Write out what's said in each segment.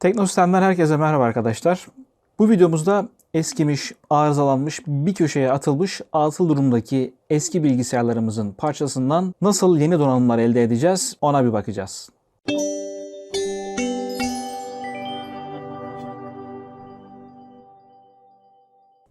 Teknosistem'den herkese merhaba arkadaşlar. Bu videomuzda eskimiş, arızalanmış, bir köşeye atılmış atıl durumdaki eski bilgisayarlarımızın parçasından nasıl yeni donanımlar elde edeceğiz ona bir bakacağız.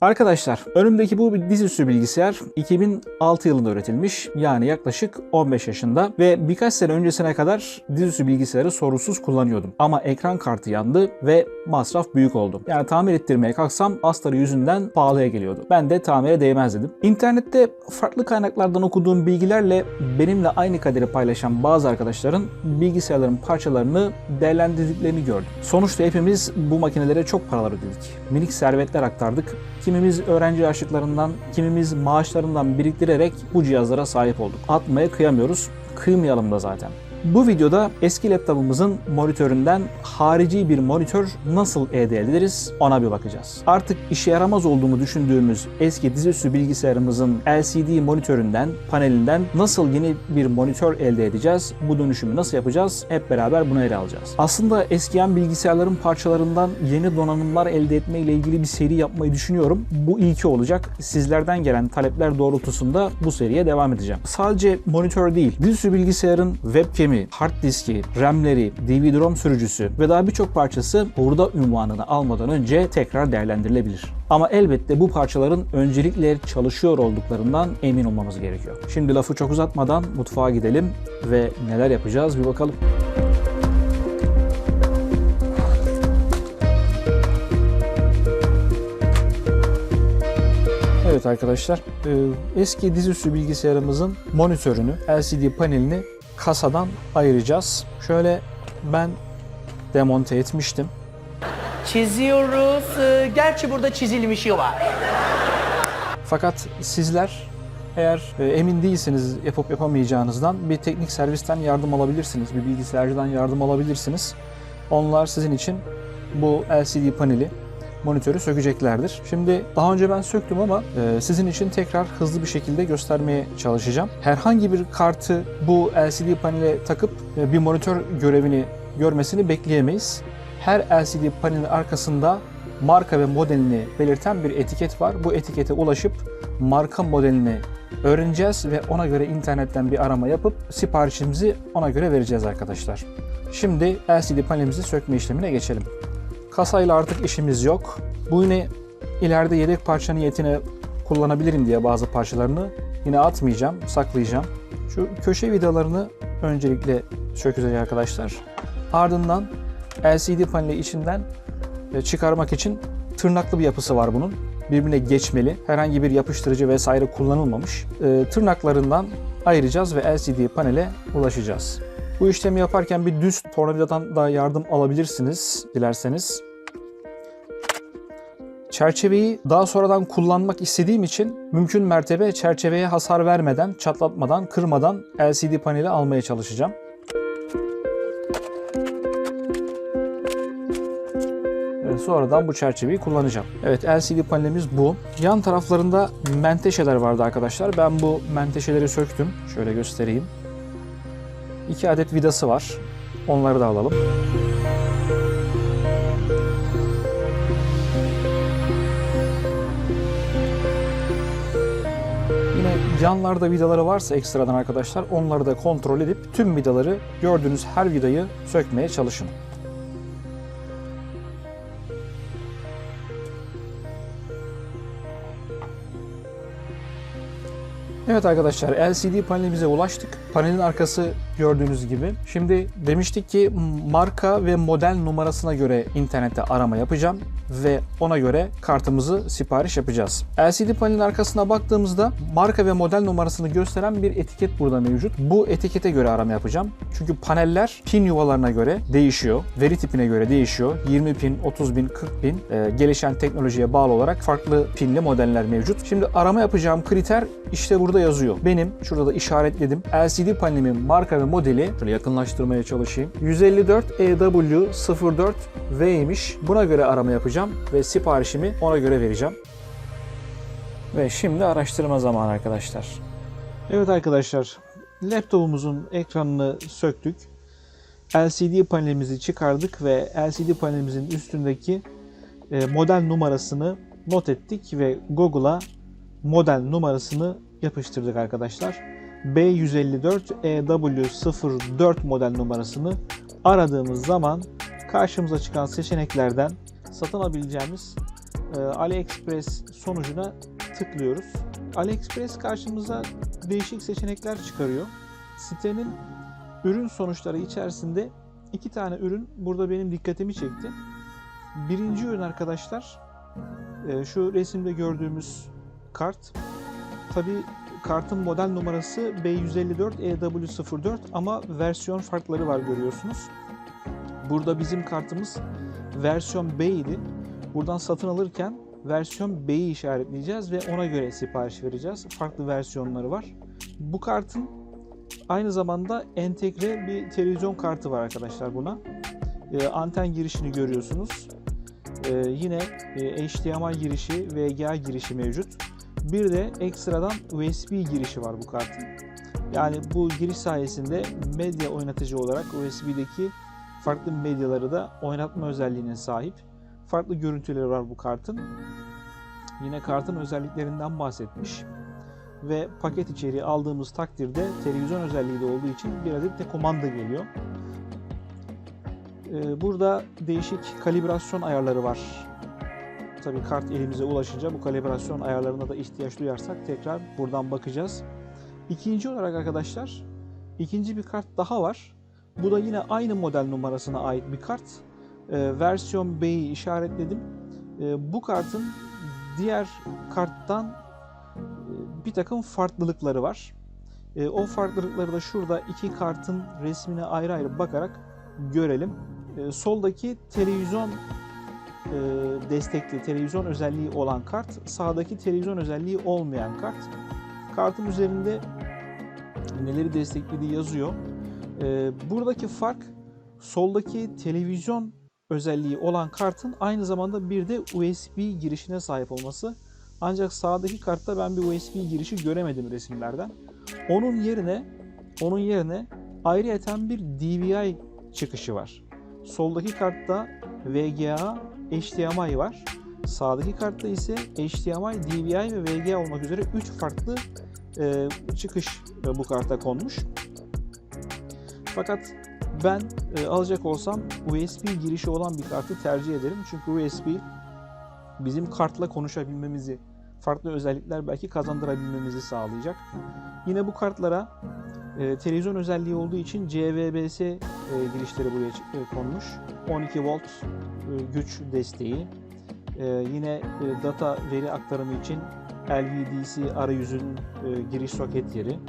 Arkadaşlar önümdeki bu dizüstü bilgisayar 2006 yılında üretilmiş yani yaklaşık 15 yaşında ve birkaç sene öncesine kadar dizüstü bilgisayarı sorunsuz kullanıyordum. Ama ekran kartı yandı ve masraf büyük oldu. Yani tamir ettirmeye kalksam astarı yüzünden pahalıya geliyordu. Ben de tamire değmez dedim. İnternette farklı kaynaklardan okuduğum bilgilerle benimle aynı kaderi paylaşan bazı arkadaşların bilgisayarların parçalarını değerlendirdiklerini gördüm. Sonuçta hepimiz bu makinelere çok paralar ödedik. Minik servetler aktardık. Kimimiz öğrenci yaşlıklarından, kimimiz maaşlarından biriktirerek bu cihazlara sahip olduk. Atmaya kıyamıyoruz, kıymayalım da zaten. Bu videoda eski laptopumuzun monitöründen harici bir monitör nasıl elde ederiz ona bir bakacağız. Artık işe yaramaz olduğunu düşündüğümüz eski dizüstü bilgisayarımızın LCD monitöründen, panelinden nasıl yeni bir monitör elde edeceğiz? Bu dönüşümü nasıl yapacağız? Hep beraber bunu ele alacağız. Aslında eskiyen bilgisayarların parçalarından yeni donanımlar elde etme ile ilgili bir seri yapmayı düşünüyorum. Bu ilki olacak. Sizlerden gelen talepler doğrultusunda bu seriye devam edeceğim. Sadece monitör değil, dizüstü bilgisayarın webcam'i, hard diski, RAM'leri, DVD-ROM sürücüsü ve daha birçok parçası burada ünvanını almadan önce tekrar değerlendirilebilir. Ama elbette bu parçaların öncelikle çalışıyor olduklarından emin olmamız gerekiyor. Şimdi lafı çok uzatmadan mutfağa gidelim ve neler yapacağız bir bakalım. Evet arkadaşlar, e, eski dizüstü bilgisayarımızın monitörünü, LCD panelini kasadan ayıracağız. Şöyle ben demonte etmiştim. Çiziyoruz. Ee, Gerçi burada çizilmişi var. Fakat sizler eğer e, emin değilsiniz yapıp yapamayacağınızdan bir teknik servisten yardım alabilirsiniz. Bir bilgisayarcıdan yardım alabilirsiniz. Onlar sizin için bu LCD paneli monitörü sökeceklerdir. Şimdi daha önce ben söktüm ama e, sizin için tekrar hızlı bir şekilde göstermeye çalışacağım. Herhangi bir kartı bu LCD panele takıp e, bir monitör görevini görmesini bekleyemeyiz. Her LCD panelin arkasında marka ve modelini belirten bir etiket var. Bu etikete ulaşıp marka modelini öğreneceğiz ve ona göre internetten bir arama yapıp siparişimizi ona göre vereceğiz arkadaşlar. Şimdi LCD panelimizi sökme işlemine geçelim. Kasayla artık işimiz yok. Bu yine ileride yedek parça niyetine kullanabilirim diye bazı parçalarını yine atmayacağım, saklayacağım. Şu köşe vidalarını öncelikle sökeceğiz arkadaşlar. Ardından LCD paneli içinden e, çıkarmak için tırnaklı bir yapısı var bunun. Birbirine geçmeli. Herhangi bir yapıştırıcı vesaire kullanılmamış. E, tırnaklarından ayıracağız ve LCD panele ulaşacağız. Bu işlemi yaparken bir düz tornavidadan da yardım alabilirsiniz dilerseniz. Çerçeveyi daha sonradan kullanmak istediğim için mümkün mertebe çerçeveye hasar vermeden, çatlatmadan, kırmadan LCD paneli almaya çalışacağım. Sonradan bu çerçeveyi kullanacağım. Evet LCD panelimiz bu. Yan taraflarında menteşeler vardı arkadaşlar. Ben bu menteşeleri söktüm. Şöyle göstereyim. 2 adet vidası var. Onları da alalım. Yine yanlarda vidaları varsa ekstradan arkadaşlar onları da kontrol edip tüm vidaları gördüğünüz her vidayı sökmeye çalışın. Evet arkadaşlar LCD panelimize ulaştık. Panelin arkası gördüğünüz gibi. Şimdi demiştik ki marka ve model numarasına göre internette arama yapacağım ve ona göre kartımızı sipariş yapacağız. LCD panelin arkasına baktığımızda marka ve model numarasını gösteren bir etiket burada mevcut. Bu etikete göre arama yapacağım. Çünkü paneller pin yuvalarına göre değişiyor. Veri tipine göre değişiyor. 20 pin, 30 bin, 40 bin e, gelişen teknolojiye bağlı olarak farklı pinli modeller mevcut. Şimdi arama yapacağım kriter işte burada yazıyor. Benim şurada da işaretledim. LCD panelimin marka ve modeli şöyle yakınlaştırmaya çalışayım. 154 EW04V'ymiş. Buna göre arama yapacağım ve siparişimi ona göre vereceğim. Ve şimdi araştırma zamanı arkadaşlar. Evet arkadaşlar, laptopumuzun ekranını söktük. LCD panelimizi çıkardık ve LCD panelimizin üstündeki e, model numarasını not ettik ve Google'a model numarasını yapıştırdık arkadaşlar. B154EW04 model numarasını aradığımız zaman karşımıza çıkan seçeneklerden satın alabileceğimiz e, AliExpress sonucuna tıklıyoruz. AliExpress karşımıza değişik seçenekler çıkarıyor. Sitenin ürün sonuçları içerisinde iki tane ürün burada benim dikkatimi çekti. Birinci ürün arkadaşlar e, şu resimde gördüğümüz kart. Tabi kartın model numarası B154EW04 ama versiyon farkları var görüyorsunuz. Burada bizim kartımız versiyon B idi. Buradan satın alırken versiyon B'yi işaretleyeceğiz ve ona göre sipariş vereceğiz. Farklı versiyonları var. Bu kartın aynı zamanda entegre bir televizyon kartı var arkadaşlar buna. Ee, anten girişini görüyorsunuz. Ee, yine e, HDMI girişi, VGA girişi mevcut. Bir de ekstradan USB girişi var bu kartın. Yani bu giriş sayesinde medya oynatıcı olarak USB'deki farklı medyaları da oynatma özelliğine sahip. Farklı görüntüleri var bu kartın. Yine kartın özelliklerinden bahsetmiş. Ve paket içeriği aldığımız takdirde televizyon özelliği de olduğu için bir adet de kumanda geliyor. Ee, Burada değişik kalibrasyon ayarları var. Tabii kart elimize ulaşınca bu kalibrasyon ayarlarına da ihtiyaç duyarsak tekrar buradan bakacağız. İkinci olarak arkadaşlar ikinci bir kart daha var. Bu da yine aynı model numarasına ait bir kart. Ee, versiyon B'yi işaretledim. Ee, bu kartın diğer karttan e, bir takım farklılıkları var. E, o farklılıkları da şurada iki kartın resmine ayrı ayrı bakarak görelim. E, soldaki televizyon e, destekli, televizyon özelliği olan kart, sağdaki televizyon özelliği olmayan kart. Kartın üzerinde neleri desteklediği yazıyor. E, buradaki fark soldaki televizyon özelliği olan kartın aynı zamanda bir de USB girişine sahip olması. Ancak sağdaki kartta ben bir USB girişi göremedim resimlerden. Onun yerine onun yerine ayrıyeten bir DVI çıkışı var. Soldaki kartta VGA, HDMI var. Sağdaki kartta ise HDMI, DVI ve VGA olmak üzere 3 farklı e, çıkış e, bu karta konmuş. Fakat ben e, alacak olsam USB girişi olan bir kartı tercih ederim. Çünkü USB bizim kartla konuşabilmemizi, farklı özellikler belki kazandırabilmemizi sağlayacak. Yine bu kartlara e, televizyon özelliği olduğu için CVBS e, girişleri buraya e, konmuş. 12 volt e, güç desteği. E, yine data veri aktarımı için LVDC arayüzün giriş soket yeri,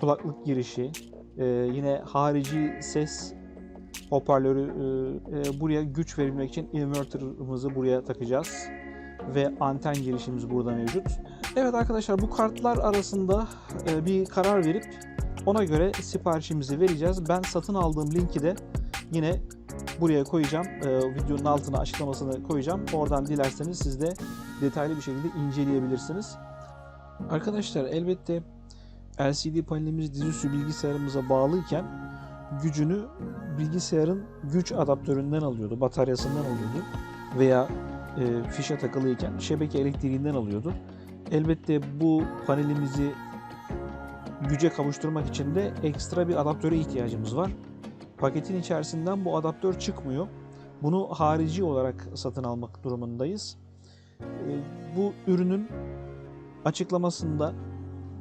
kulaklık girişi, e, yine harici ses hoparlörü buraya güç verilmek için inverter'ımızı buraya takacağız ve anten girişimiz burada mevcut. Evet arkadaşlar bu kartlar arasında bir karar verip ona göre siparişimizi vereceğiz. Ben satın aldığım linki de yine buraya koyacağım. E, videonun altına açıklamasını koyacağım. Oradan dilerseniz siz de detaylı bir şekilde inceleyebilirsiniz. Arkadaşlar elbette LCD panelimiz dizüstü bilgisayarımıza bağlıyken gücünü bilgisayarın güç adaptöründen alıyordu, bataryasından alıyordu veya e, fişe takılıyken şebeke elektriğinden alıyordu. Elbette bu panelimizi güce kavuşturmak için de ekstra bir adaptöre ihtiyacımız var. Paketin içerisinden bu adaptör çıkmıyor. Bunu harici olarak satın almak durumundayız. E, bu ürünün açıklamasında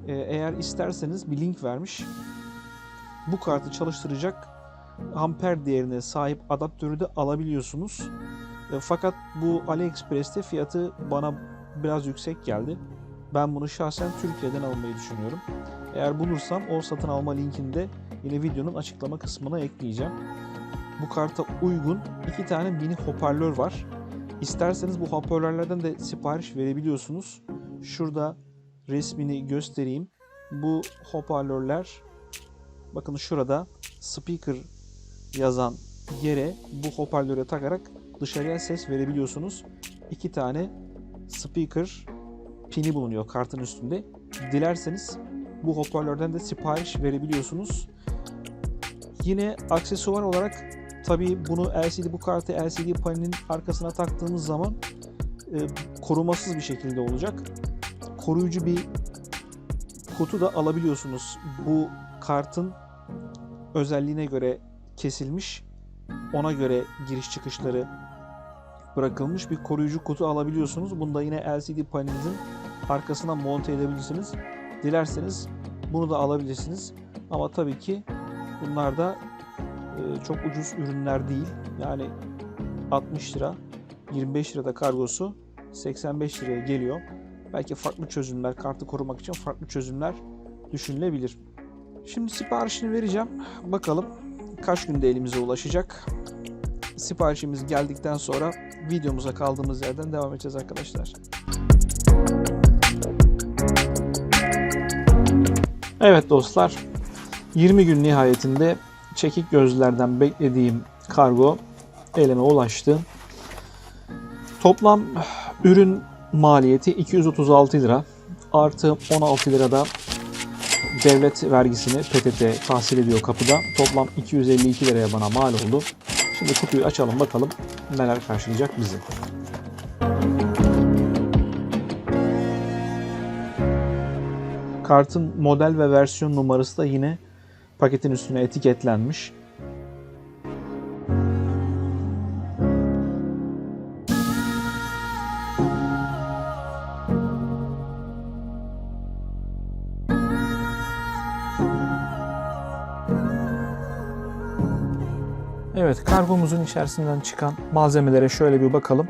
e, eğer isterseniz bir link vermiş. Bu kartı çalıştıracak amper değerine sahip adaptörü de alabiliyorsunuz. E, Fakat bu AliExpress'te fiyatı bana biraz yüksek geldi. Ben bunu şahsen Türkiye'den almayı düşünüyorum. Eğer bulursam o satın alma linkini de yine videonun açıklama kısmına ekleyeceğim. Bu karta uygun iki tane mini hoparlör var. İsterseniz bu hoparlörlerden de sipariş verebiliyorsunuz. Şurada resmini göstereyim. Bu hoparlörler bakın şurada speaker yazan yere bu hoparlöre takarak dışarıya ses verebiliyorsunuz. İki tane speaker pini bulunuyor kartın üstünde. Dilerseniz bu hoparlörden de sipariş verebiliyorsunuz. Yine aksesuar olarak tabii bunu LCD bu kartı LCD panelin arkasına taktığımız zaman e, korumasız bir şekilde olacak. Koruyucu bir kutu da alabiliyorsunuz. Bu kartın özelliğine göre kesilmiş. Ona göre giriş çıkışları bırakılmış bir koruyucu kutu alabiliyorsunuz. Bunu da yine LCD panelinizin arkasına monte edebilirsiniz. Dilerseniz bunu da alabilirsiniz. Ama tabii ki bunlar da e, çok ucuz ürünler değil. Yani 60 lira, 25 lirada kargosu 85 liraya geliyor. Belki farklı çözümler, kartı korumak için farklı çözümler düşünülebilir. Şimdi siparişini vereceğim. Bakalım kaç günde elimize ulaşacak. Siparişimiz geldikten sonra videomuza kaldığımız yerden devam edeceğiz arkadaşlar. Evet dostlar, 20 gün nihayetinde çekik gözlerden beklediğim kargo elime ulaştı. Toplam ürün maliyeti 236 lira artı 16 lirada devlet vergisini PTT tahsil ediyor kapıda. Toplam 252 liraya bana mal oldu. Şimdi kutuyu açalım bakalım neler karşılayacak bizi. Kartın model ve versiyon numarası da yine paketin üstüne etiketlenmiş. Evet, kargomuzun içerisinden çıkan malzemelere şöyle bir bakalım.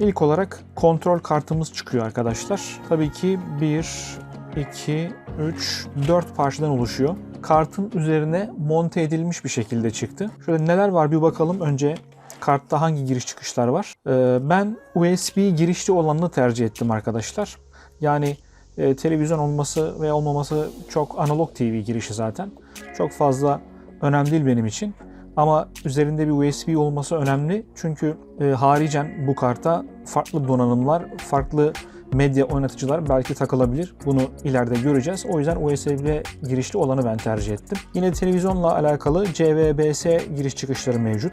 İlk olarak kontrol kartımız çıkıyor arkadaşlar. Tabii ki 1, 2, 3, 4 parçadan oluşuyor. Kartın üzerine monte edilmiş bir şekilde çıktı. Şöyle neler var bir bakalım. Önce kartta hangi giriş çıkışlar var? Ee, ben USB girişli olanını tercih ettim arkadaşlar. Yani e, televizyon olması ve olmaması çok analog TV girişi zaten. Çok fazla önemli değil benim için. Ama üzerinde bir USB olması önemli. Çünkü e, haricen bu karta farklı donanımlar, farklı medya oynatıcılar belki takılabilir. Bunu ileride göreceğiz. O yüzden USB girişli olanı ben tercih ettim. Yine televizyonla alakalı CVBS giriş çıkışları mevcut.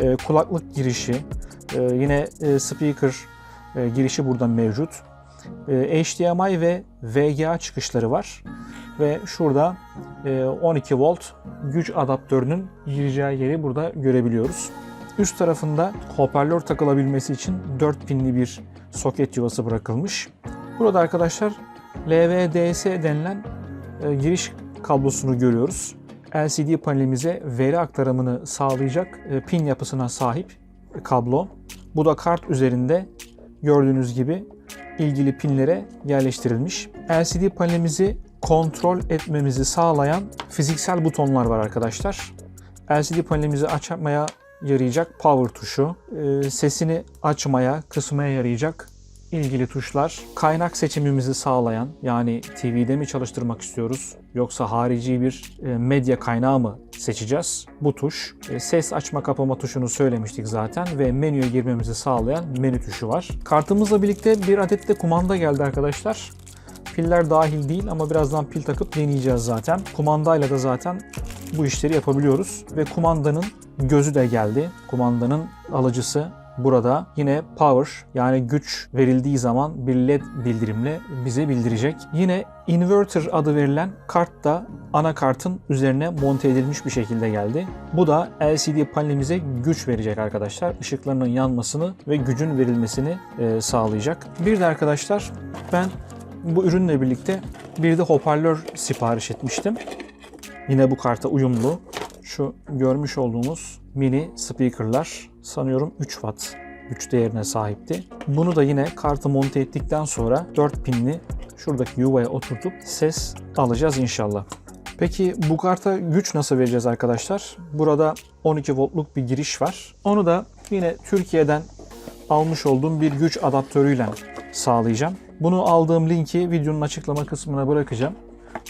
E, kulaklık girişi, e, yine e, speaker e, girişi burada mevcut. E, HDMI ve VGA çıkışları var. Ve şurada e, 12 volt güç adaptörünün gireceği yeri burada görebiliyoruz. Üst tarafında hoparlör takılabilmesi için 4 pinli bir soket yuvası bırakılmış. Burada arkadaşlar LVDS denilen e, giriş kablosunu görüyoruz. LCD panelimize veri aktarımını sağlayacak e, pin yapısına sahip kablo. Bu da kart üzerinde gördüğünüz gibi ilgili pinlere yerleştirilmiş. LCD panelimizi kontrol etmemizi sağlayan fiziksel butonlar var arkadaşlar. LCD panelimizi açmaya yarayacak power tuşu, e, sesini açmaya, kısmaya yarayacak ilgili tuşlar, kaynak seçimimizi sağlayan yani TV'de mi çalıştırmak istiyoruz yoksa harici bir e, medya kaynağı mı seçeceğiz? Bu tuş. E, Ses açma kapama tuşunu söylemiştik zaten ve menüye girmemizi sağlayan menü tuşu var. Kartımızla birlikte bir adet de kumanda geldi arkadaşlar. Piller dahil değil ama birazdan pil takıp deneyeceğiz zaten. Kumandayla da zaten bu işleri yapabiliyoruz ve kumandanın gözü de geldi. Kumandanın alıcısı burada yine power yani güç verildiği zaman bir led bildirimle bize bildirecek. Yine inverter adı verilen kart da anakartın üzerine monte edilmiş bir şekilde geldi. Bu da LCD panelimize güç verecek arkadaşlar. Işıklarının yanmasını ve gücün verilmesini e, sağlayacak. Bir de arkadaşlar ben bu ürünle birlikte bir de hoparlör sipariş etmiştim. Yine bu karta uyumlu. Şu görmüş olduğunuz mini speakerlar sanıyorum 3 watt güç değerine sahipti. Bunu da yine kartı monte ettikten sonra 4 pinli şuradaki yuvaya oturtup ses alacağız inşallah. Peki bu karta güç nasıl vereceğiz arkadaşlar? Burada 12 voltluk bir giriş var. Onu da yine Türkiye'den almış olduğum bir güç adaptörüyle sağlayacağım. Bunu aldığım linki videonun açıklama kısmına bırakacağım.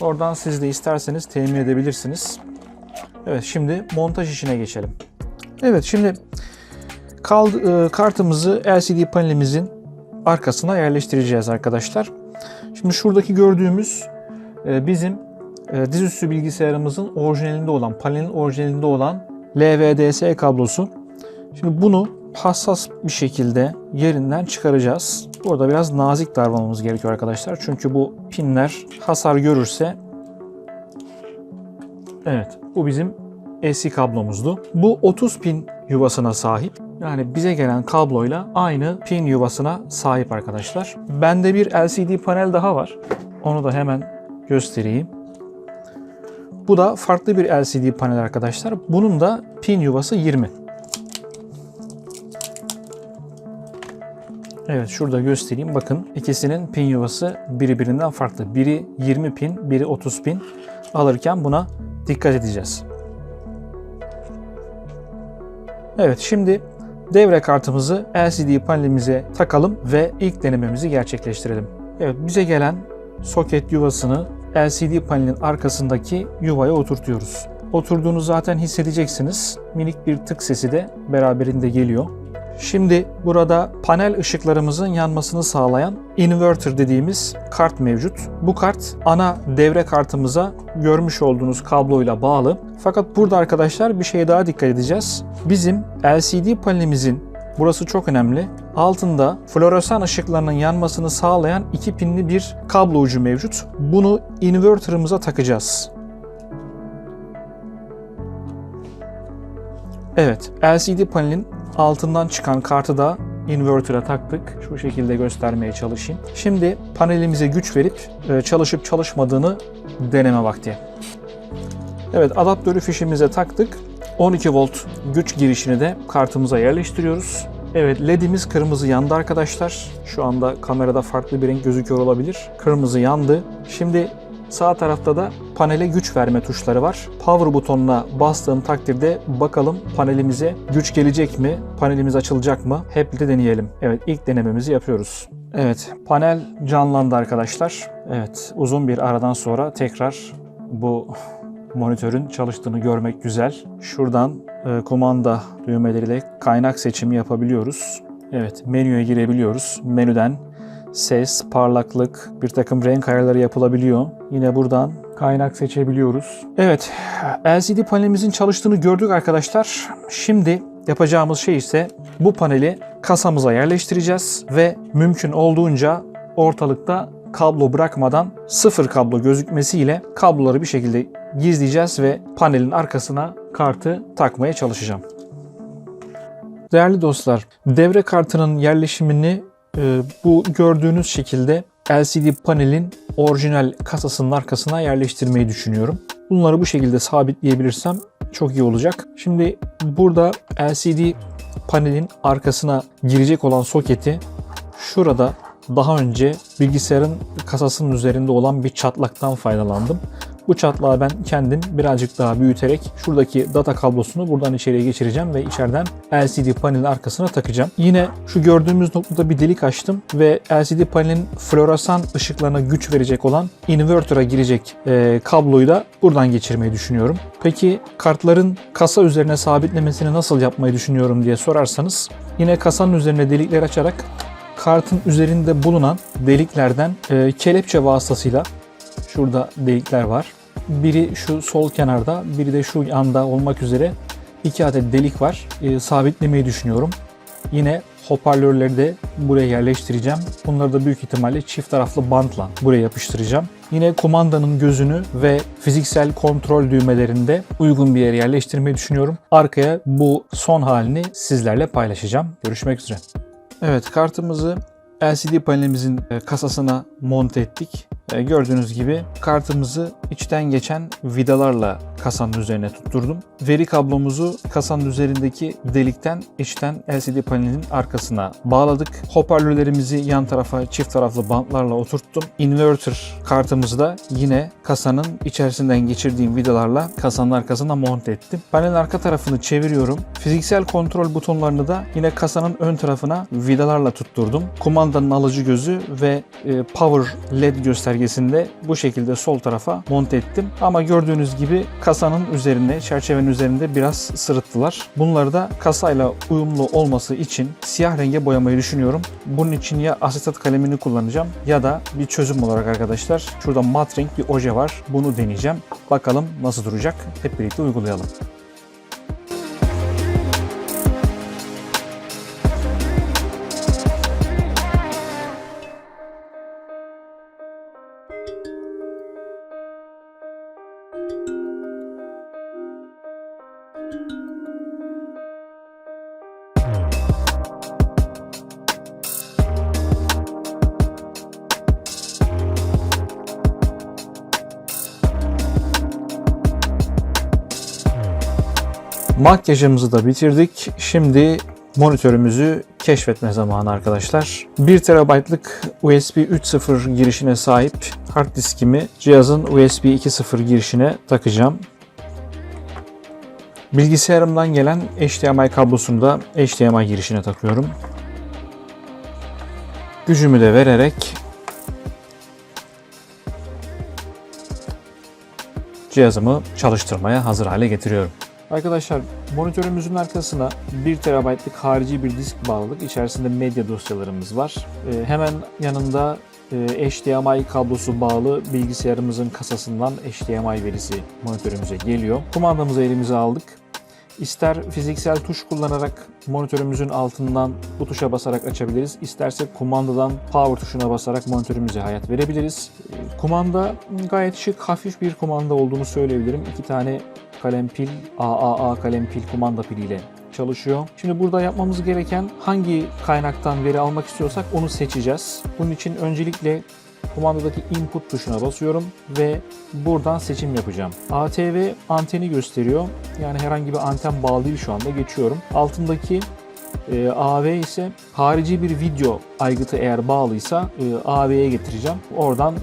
Oradan siz de isterseniz temin edebilirsiniz. Evet şimdi montaj işine geçelim. Evet şimdi e, kartımızı LCD panelimizin arkasına yerleştireceğiz arkadaşlar. Şimdi şuradaki gördüğümüz e, bizim e, dizüstü bilgisayarımızın orijinalinde olan, panelin orijinalinde olan LVDS kablosu. Şimdi bunu hassas bir şekilde yerinden çıkaracağız. Burada biraz nazik davranmamız gerekiyor arkadaşlar. Çünkü bu pinler hasar görürse Evet, bu bizim eski kablomuzdu. Bu 30 pin yuvasına sahip. Yani bize gelen kabloyla aynı pin yuvasına sahip arkadaşlar. Bende bir LCD panel daha var. Onu da hemen göstereyim. Bu da farklı bir LCD panel arkadaşlar. Bunun da pin yuvası 20. Evet şurada göstereyim. Bakın ikisinin pin yuvası birbirinden farklı. Biri 20 pin, biri 30 pin. Alırken buna dikkat edeceğiz. Evet şimdi devre kartımızı LCD panelimize takalım ve ilk denememizi gerçekleştirelim. Evet bize gelen soket yuvasını LCD panelin arkasındaki yuvaya oturtuyoruz. Oturduğunu zaten hissedeceksiniz. Minik bir tık sesi de beraberinde geliyor. Şimdi burada panel ışıklarımızın yanmasını sağlayan inverter dediğimiz kart mevcut. Bu kart ana devre kartımıza görmüş olduğunuz kabloyla bağlı. Fakat burada arkadaşlar bir şeye daha dikkat edeceğiz. Bizim LCD panelimizin burası çok önemli. Altında floresan ışıklarının yanmasını sağlayan iki pinli bir kablo ucu mevcut. Bunu inverter'ımıza takacağız. Evet, LCD panelin altından çıkan kartı da inverter'a taktık. Şu şekilde göstermeye çalışayım. Şimdi panelimize güç verip e, çalışıp çalışmadığını deneme vakti. Evet, adaptörü fişimize taktık. 12 volt güç girişini de kartımıza yerleştiriyoruz. Evet, ledimiz kırmızı yandı arkadaşlar. Şu anda kamerada farklı bir renk gözüküyor olabilir. Kırmızı yandı. Şimdi Sağ tarafta da panele güç verme tuşları var. Power butonuna bastığım takdirde bakalım panelimize güç gelecek mi? Panelimiz açılacak mı? Hep birlikte deneyelim. Evet ilk denememizi yapıyoruz. Evet panel canlandı arkadaşlar. Evet uzun bir aradan sonra tekrar bu monitörün çalıştığını görmek güzel. Şuradan e, kumanda düğmeleriyle kaynak seçimi yapabiliyoruz. Evet menüye girebiliyoruz. Menüden ses, parlaklık, bir takım renk ayarları yapılabiliyor. Yine buradan kaynak seçebiliyoruz. Evet, LCD panelimizin çalıştığını gördük arkadaşlar. Şimdi yapacağımız şey ise bu paneli kasamıza yerleştireceğiz ve mümkün olduğunca ortalıkta kablo bırakmadan sıfır kablo gözükmesiyle kabloları bir şekilde gizleyeceğiz ve panelin arkasına kartı takmaya çalışacağım. Değerli dostlar, devre kartının yerleşimini bu gördüğünüz şekilde LCD panelin orijinal kasasının arkasına yerleştirmeyi düşünüyorum. Bunları bu şekilde sabitleyebilirsem çok iyi olacak. Şimdi burada LCD panelin arkasına girecek olan soketi şurada daha önce bilgisayarın kasasının üzerinde olan bir çatlaktan faydalandım. Bu çatlağı ben kendim birazcık daha büyüterek şuradaki data kablosunu buradan içeriye geçireceğim ve içeriden LCD panelin arkasına takacağım. Yine şu gördüğümüz noktada bir delik açtım ve LCD panelin floresan ışıklarına güç verecek olan inverter'a girecek e, kabloyu da buradan geçirmeyi düşünüyorum. Peki kartların kasa üzerine sabitlemesini nasıl yapmayı düşünüyorum diye sorarsanız yine kasanın üzerine delikler açarak kartın üzerinde bulunan deliklerden e, kelepçe vasıtasıyla şurada delikler var. Biri şu sol kenarda, biri de şu yanda olmak üzere iki adet delik var. E, sabitlemeyi düşünüyorum. Yine hoparlörleri de buraya yerleştireceğim. Bunları da büyük ihtimalle çift taraflı bantla buraya yapıştıracağım. Yine kumandanın gözünü ve fiziksel kontrol düğmelerini de uygun bir yere yerleştirmeyi düşünüyorum. Arkaya bu son halini sizlerle paylaşacağım. Görüşmek üzere. Evet kartımızı LCD panelimizin e, kasasına monte ettik. E, Gördüğünüz gibi kartımızı içten geçen vidalarla kasanın üzerine tutturdum. Veri kablomuzu kasanın üzerindeki delikten içten LCD panelin arkasına bağladık. Hoparlörlerimizi yan tarafa çift taraflı bantlarla oturttum. Inverter kartımızı da yine kasanın içerisinden geçirdiğim vidalarla kasanın arkasına monte ettim. Panelin arka tarafını çeviriyorum. Fiziksel kontrol butonlarını da yine kasanın ön tarafına vidalarla tutturdum. Kumanda kumandanın alıcı gözü ve e, power led göstergesini de bu şekilde sol tarafa monte ettim. Ama gördüğünüz gibi kasanın üzerine, çerçevenin üzerinde biraz sırıttılar. Bunları da kasayla uyumlu olması için siyah renge boyamayı düşünüyorum. Bunun için ya asetat kalemini kullanacağım ya da bir çözüm olarak arkadaşlar şurada mat renk bir oje var. Bunu deneyeceğim. Bakalım nasıl duracak. Hep birlikte uygulayalım. Makyajımızı da bitirdik. Şimdi monitörümüzü keşfetme zamanı arkadaşlar. 1 TB'lık USB 3.0 girişine sahip hard diskimi cihazın USB 2.0 girişine takacağım. Bilgisayarımdan gelen HDMI kablosunu da HDMI girişine takıyorum. Gücümü de vererek cihazımı çalıştırmaya hazır hale getiriyorum. Arkadaşlar monitörümüzün arkasına 1 TB'lık harici bir disk bağladık. İçerisinde medya dosyalarımız var. Ee, hemen yanında e, HDMI kablosu bağlı bilgisayarımızın kasasından HDMI verisi monitörümüze geliyor. Kumandamızı elimize aldık. İster fiziksel tuş kullanarak monitörümüzün altından bu tuşa basarak açabiliriz. İstersek kumandadan power tuşuna basarak monitörümüze hayat verebiliriz. Ee, Kumanda gayet şık, hafif bir kumanda olduğunu söyleyebilirim. İki tane kalem pil, AAA kalem pil kumanda piliyle çalışıyor. Şimdi burada yapmamız gereken hangi kaynaktan veri almak istiyorsak onu seçeceğiz. Bunun için öncelikle kumandadaki input tuşuna basıyorum ve buradan seçim yapacağım. ATV anteni gösteriyor. Yani herhangi bir anten bağlı değil şu anda geçiyorum. Altındaki e, AV ise harici bir video aygıtı eğer bağlıysa e, AV'ye getireceğim. Oradan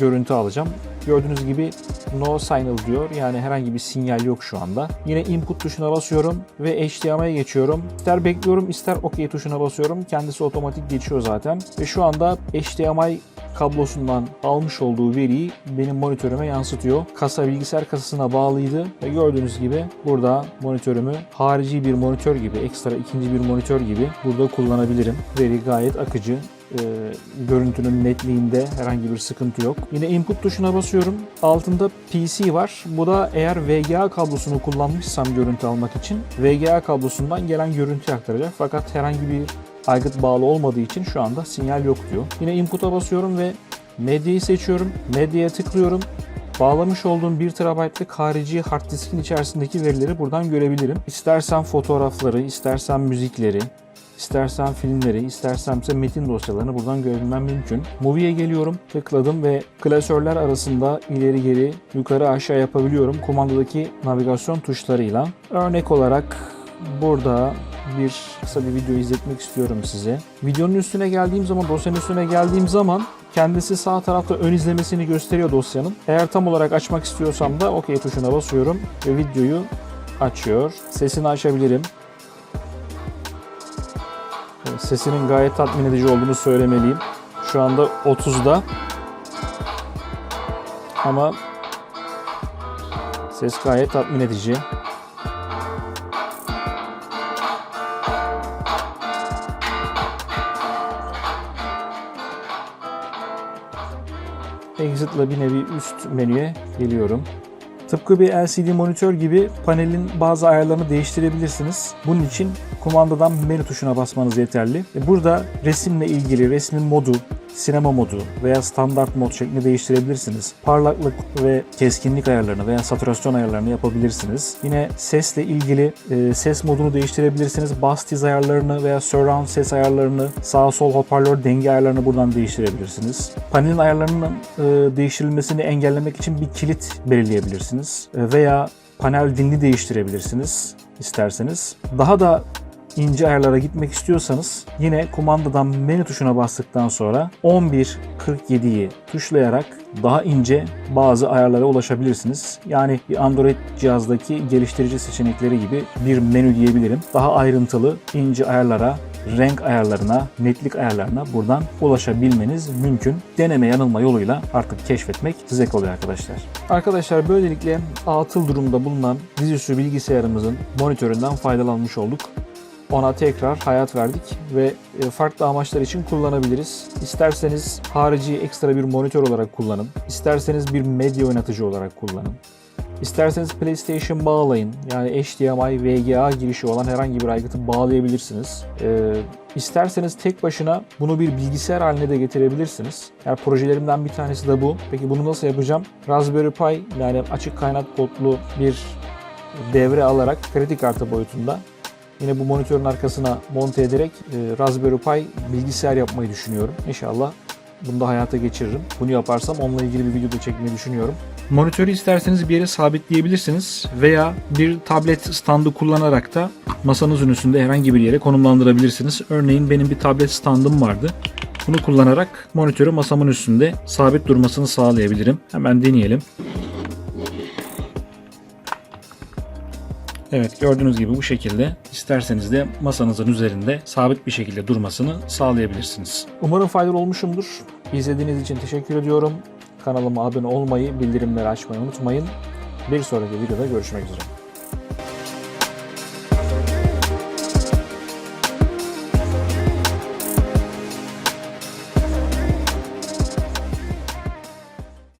görüntü alacağım. Gördüğünüz gibi no signal diyor. Yani herhangi bir sinyal yok şu anda. Yine input tuşuna basıyorum ve HDMI'ye geçiyorum. İster bekliyorum ister OK tuşuna basıyorum. Kendisi otomatik geçiyor zaten. Ve şu anda HDMI kablosundan almış olduğu veriyi benim monitörüme yansıtıyor. Kasa bilgisayar kasasına bağlıydı ve gördüğünüz gibi burada monitörümü harici bir monitör gibi, ekstra ikinci bir monitör gibi burada kullanabilirim. Veri gayet akıcı, e, görüntünün netliğinde herhangi bir sıkıntı yok. Yine input tuşuna basıyorum. Altında PC var. Bu da eğer VGA kablosunu kullanmışsam görüntü almak için VGA kablosundan gelen görüntü aktaracak. Fakat herhangi bir aygıt bağlı olmadığı için şu anda sinyal yok diyor. Yine input'a basıyorum ve medyayı seçiyorum. Medyaya tıklıyorum. Bağlamış olduğum 1 TB'lık harici hard diskin içerisindeki verileri buradan görebilirim. İstersen fotoğrafları, istersen müzikleri, İstersen filmleri, istersemse metin dosyalarını buradan görebilmem mümkün. Movie'ye geliyorum, tıkladım ve klasörler arasında ileri geri, yukarı aşağı yapabiliyorum kumandadaki navigasyon tuşlarıyla. Örnek olarak burada bir kısa bir video izletmek istiyorum size. Videonun üstüne geldiğim zaman, dosyanın üstüne geldiğim zaman kendisi sağ tarafta ön izlemesini gösteriyor dosyanın. Eğer tam olarak açmak istiyorsam da OK tuşuna basıyorum ve videoyu açıyor. Sesini açabilirim. Sesinin gayet tatmin edici olduğunu söylemeliyim. Şu anda 30'da. Ama ses gayet tatmin edici. Exit'la bir nevi üst menüye geliyorum. Tıpkı bir LCD monitör gibi panelin bazı ayarlarını değiştirebilirsiniz. Bunun için kumandadan menü tuşuna basmanız yeterli. E, Burada resimle ilgili resmin modu, sinema modu veya standart mod şeklinde değiştirebilirsiniz. Parlaklık ve keskinlik ayarlarını veya saturasyon ayarlarını yapabilirsiniz. Yine sesle ilgili e, ses modunu değiştirebilirsiniz. Bass tiz ayarlarını veya surround ses ayarlarını, sağ sol hoparlör denge ayarlarını buradan değiştirebilirsiniz. Panelin ayarlarının e, değiştirilmesini engellemek için bir kilit belirleyebilirsiniz. E, veya panel dilini değiştirebilirsiniz isterseniz. Daha da ince ayarlara gitmek istiyorsanız yine kumandadan menü tuşuna bastıktan sonra 11.47'yi tuşlayarak daha ince bazı ayarlara ulaşabilirsiniz. Yani bir Android cihazdaki geliştirici seçenekleri gibi bir menü diyebilirim. Daha ayrıntılı ince ayarlara renk ayarlarına, netlik ayarlarına buradan ulaşabilmeniz mümkün. Deneme yanılma yoluyla artık keşfetmek size kalıyor arkadaşlar. Arkadaşlar böylelikle atıl durumda bulunan dizüstü bilgisayarımızın monitöründen faydalanmış olduk. Ona tekrar hayat verdik ve e, farklı amaçlar için kullanabiliriz. İsterseniz harici ekstra bir monitör olarak kullanın. İsterseniz bir medya oynatıcı olarak kullanın. İsterseniz PlayStation bağlayın. Yani HDMI, VGA girişi olan herhangi bir aygıtı bağlayabilirsiniz. Ee, isterseniz tek başına bunu bir bilgisayar haline de getirebilirsiniz. Yani projelerimden bir tanesi de bu. Peki bunu nasıl yapacağım? Raspberry Pi yani açık kaynak kodlu bir devre alarak kredi kartı boyutunda yine bu monitörün arkasına monte ederek e, Raspberry Pi bilgisayar yapmayı düşünüyorum. İnşallah bunu da hayata geçiririm. Bunu yaparsam onunla ilgili bir video da çekmeyi düşünüyorum. Monitörü isterseniz bir yere sabitleyebilirsiniz veya bir tablet standı kullanarak da masanızın üstünde herhangi bir yere konumlandırabilirsiniz. Örneğin benim bir tablet standım vardı. Bunu kullanarak monitörü masamın üstünde sabit durmasını sağlayabilirim. Hemen deneyelim. Evet gördüğünüz gibi bu şekilde isterseniz de masanızın üzerinde sabit bir şekilde durmasını sağlayabilirsiniz. Umarım faydalı olmuşumdur. İzlediğiniz için teşekkür ediyorum. Kanalıma abone olmayı, bildirimleri açmayı unutmayın. Bir sonraki videoda görüşmek üzere.